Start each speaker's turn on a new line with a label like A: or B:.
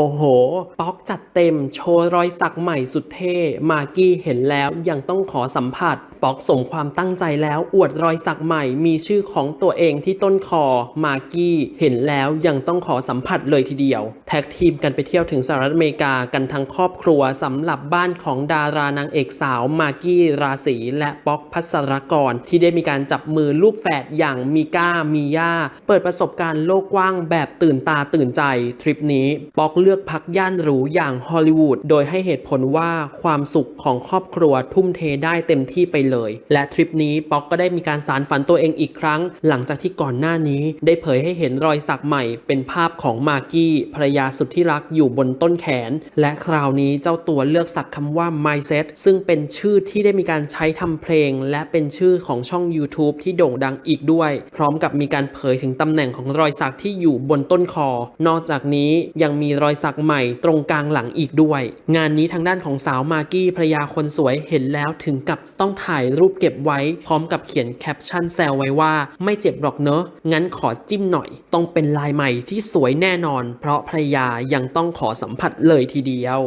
A: โอ้โห ป๊อกจัดเต็มโชว์รอยสักใหม่สุดเท่ มากกี้เห็นแล้วยังต้องขอสัมผัส ป๊อกสมความตั้งใจแล้ว อวดรอยสักใหม่มีชื่อของตัวเองที่ต้นคอ มากกี้ เห็นแล้วยังต้องขอสัมผัสเลยทีเดียว แท็กทีมกันไปเที่ยวถึงสหรัฐอเมริกากันทั้งครอบครัวสำหรับบ้านของดารานางเอกสาว มากกี้ ราศีและป๊อกพัสรกร ที่ได้มีการจับมือลูกแฝดอย่างมีก้ามีย่า เปิดประสบการณ์โลกกว้างแบบตื่นตาตื่นใจ ทริปนี้ป๊อกเลือกพักย่านหรูอย่างฮอลลีวูดโดยให้เหตุผลว่าความสุขของครอบครัวทุ่มเทได้เต็มที่ไปเลย และทริปนี้ป๊อกก็ได้มีการสารฝันตัวเองอีกครั้ง หลังจากที่ก่อนหน้านี้ได้เผยให้เห็นรอยสักใหม่เป็นภาพของมากกี้ภรรยาสุดที่รักอยู่บนต้นแขน และคราวนี้เจ้าตัวเลือกสักคำว่า mindset ซึ่งเป็นชื่อที่ได้มีการใช้ทำเพลง และเป็นชื่อของช่อง YouTube ที่โด่งดังอีกด้วย พร้อมกับมีการเผยถึงตำแหน่งของรอยสักที่อยู่บนต้นคอ นอกจากนี้ยังมีรอยสักใหม่ตรงกลางหลังอีกด้วย งานนี้ทางด้านของสาวมากกี้ภรรยาคนสวยเห็นแล้วถึงกับต้องถ่ายรูปเก็บไว้ พร้อมกับเขียนแคปชั่นแซวไว้ว่าไม่เจ็บหรอกเนอะงั้นขอจิ้มหน่อย ต้องเป็นลายใหม่ที่สวยแน่นอน เพราะภรรยายังต้องขอสัมผัสเลยทีเดียว